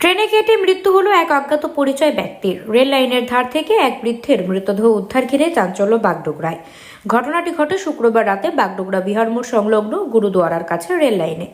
ট্রেনে কেটে মৃত্যু হলো এক অজ্ঞাত পরিচয় ব্যক্তির। রেল লাইনের ধার থেকে এক বৃদ্ধের মৃতদেহ উদ্ধার ঘিরে চাঞ্চল্য বাগডোগরায়। ঘটনাটি ঘটে শুক্রবার রাতে বাগডোগরা বিহার মোড় সংলগ্ন গুরুদুয়ারার কাছে রেল লাইনে।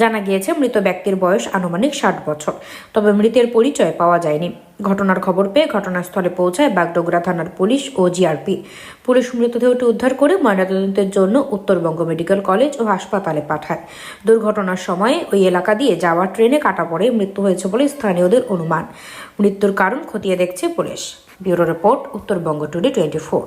জানা গিয়েছে, মৃত ব্যক্তির বয়স আনুমানিক ষাট বছর, তবে মৃতের পরিচয় পাওয়া যায়নি। ঘটনার খবর পেয়ে ঘটনাস্থলে পৌঁছায় বাগডোগরা থানার পুলিশ ও জিআরপি। পুলিশ মৃতদেহটি উদ্ধার করে ময়নাতদন্তের জন্য উত্তরবঙ্গ মেডিকেল কলেজ ও হাসপাতালে পাঠায়। দুর্ঘটনার সময় ওই এলাকা দিয়ে যাওয়ার ট্রেনে কাটা পড়ে মৃত্যু হয়েছে বলে স্থানীয়দের অনুমান। মৃত্যুর কারণ খতিয়ে দেখছে police. Bureau report, Uttarbanga today twenty four.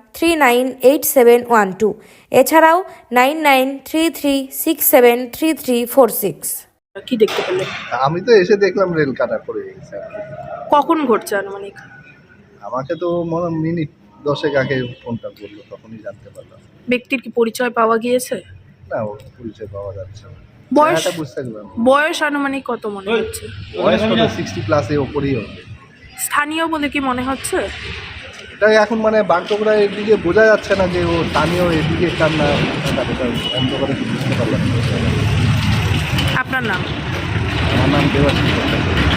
three nine eight seven one two এছাড়াও nine nine three three six seven three three four six কি দেখতে পেলেন আমি তো এসে দেখলাম রেল কাটা পড়ে গেছে কখন ঘটছে আনুমানিক? আমাকে তো মনে মিনিট দশেক আগে ফোনটা করল তখনই জানতে পারলাম। ব্যক্তির কি পরিচয় পাওয়া গিয়েছে? না ওর পরিচয় পাওয়া যাচ্ছে না। বয়স চেহারাটা বুঝতে গেলাম বয়স আনুমানিক কত মনে হচ্ছে? বয়স কত সিক্সটি প্লাসে ওপরেই হবে। স্থানীয় বলে কি মনে হচ্ছে? এটা এখন মানে বাগডোগরা এদিকে বোঝা যাচ্ছে না যে ও স্থানীয় এদিকে কার না অন্ধকারে বুঝতে পারলাম আপনার নাম আমার নাম দেবাশিস।